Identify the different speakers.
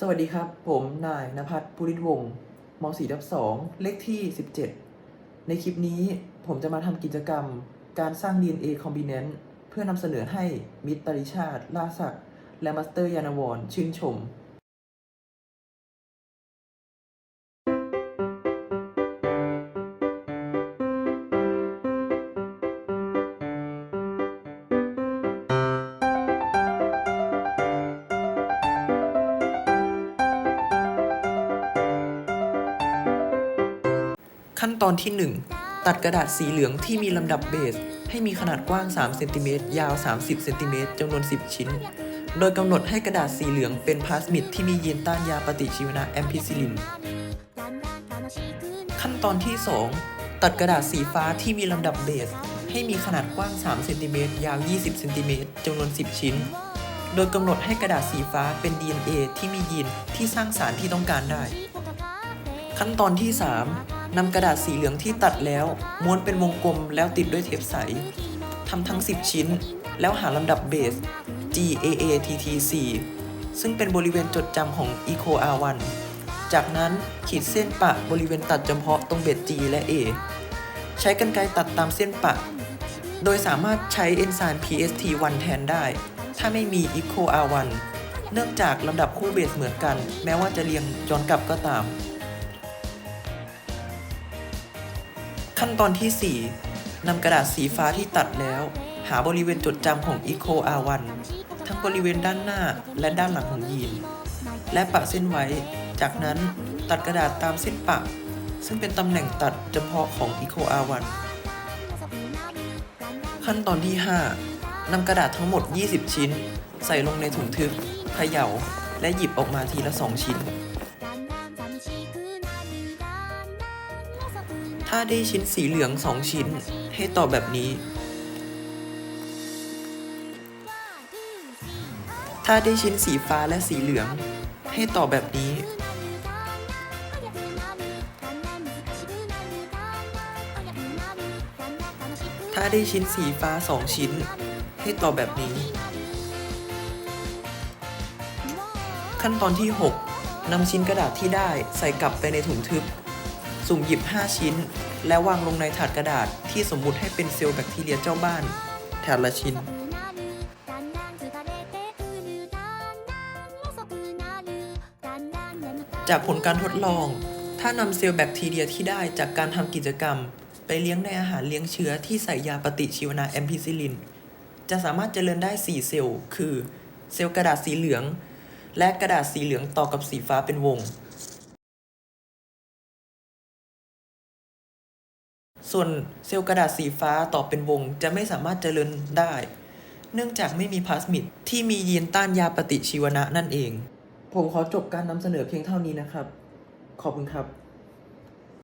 Speaker 1: สวัสดีครับ ผมนายนภัทรภูริวงศ์ม .4 ทับ2เลขที่ 17 ในคลิปนี้ผมจะมาทำกิจกรรม การสร้าง DNA Combinant เพื่อนำเสนอให้มิตรปริชาติล่าศักดิ์และมาสเตอร์ยานวรชื่นชม ขั้นตอนที่ 1 ตัดกระดาษสีเหลืองที่มีลำดับเบส ให้มีขนาดกว้าง 3 เซนติเมตร ยาว 30 เซนติเมตรจำนวน 10 ชิ้น โดยกำหนดให้กระดาษสีเหลืองเป็นพลาสมิดที่มียีนต้านยาปฏิชีวนะแอมพิซิลิน ขั้นตอนที่ 2 ตัดกระดาษสีฟ้าที่มีลำดับเบส ให้มีขนาดกว้าง 3 เซนติเมตร ยาว 20 เซนติเมตรจำนวน 10 ชิ้น โดยกำหนดให้กระดาษสีฟ้าเป็น DNA ที่มียีนที่สร้างสารที่ต้องการได้ ขั้นตอนที่ 3 นำกระดาษสีเหลืองที่ตัดแล้ว ม้วนเป็นวงกลมแล้วติดด้วยเทปใสทำทั้ง 10 ชิ้น แล้วหาลำดับเบส GAATT4 ซึ่งเป็นบริเวณจดจำของ ECO R1 จากนั้นขีดเส้นปะบริเวณตัดจำเพาะตรงเบส G และ A ใช้กรรไกรตัดตามเส้นปะ โดยสามารถใช้เอนไซม์ PST1 แทนได้ ถ้าไม่มี ECO R1 เนื่องจากลำดับคู่เบสเหมือนกัน แม้ว่าจะเรียงย้อนกลับก็ตาม ขั้นตอนที่ 4นำกระดาษสีฟ้าที่ตัดแล้ว หาบริเวณจดจำของ Eco R1 ทั้งบริเวณด้านหน้าและด้านหลังของยีน และปะเส้นไว้ จากนั้นตัดกระดาษตามเส้นปะ ซึ่งเป็นตำแหน่งตัดเฉพาะของ Eco R1 ขั้นตอนที่ 5นำกระดาษทั้งหมด 20 ชิ้น ใส่ลงในถุงทึบเขย่า และหยิบออกมาทีละ 2 ชิ้น ถ้าได้ชิ้นสีเหลือง 2 ชิ้น ให้ตอบแบบนี้ ถ้าได้ชิ้นสีฟ้าและสีเหลือง ให้ตอบแบบนี้ ถ้าได้ชิ้นสีฟ้า 2 ชิ้น ให้ตอบแบบนี้ ขั้นตอนที่ 6นำชิ้นกระดาษที่ได้ใส่กลับไปในถุงทึบ สุ่มหยิบ 5 ชิ้น แล้ววางลงในถาดกระดาษที่สมมุติให้เป็นเซลล์แบคทีเรียเจ้าบ้าน ถาดละชิ้น จากผลการทดลอง ถ้านำเซลล์แบคทีเรียที่ได้จากการทำกิจกรรม ไปเลี้ยงในอาหารเลี้ยงเชื้อที่ใส่ยาปฏิชีวนะแอมพิซิลิน จะสามารถเจริญได้ 4 เซลล์ คือ เซลล์กระดาษสีเหลือง และกระดาษสีเหลืองต่อกับสีฟ้าเป็นวง ส่วนเซลล์กระดาษสีฟ้าต่อเป็นวงจะไม่สามารถเจริญได้ เนื่องจากไม่มีพลาสมิดที่มียีนต้านยาปฏิชีวนะนั่นเอง ผมขอจบการนำเสนอเพียงเท่านี้นะครับ ขอบคุณครับ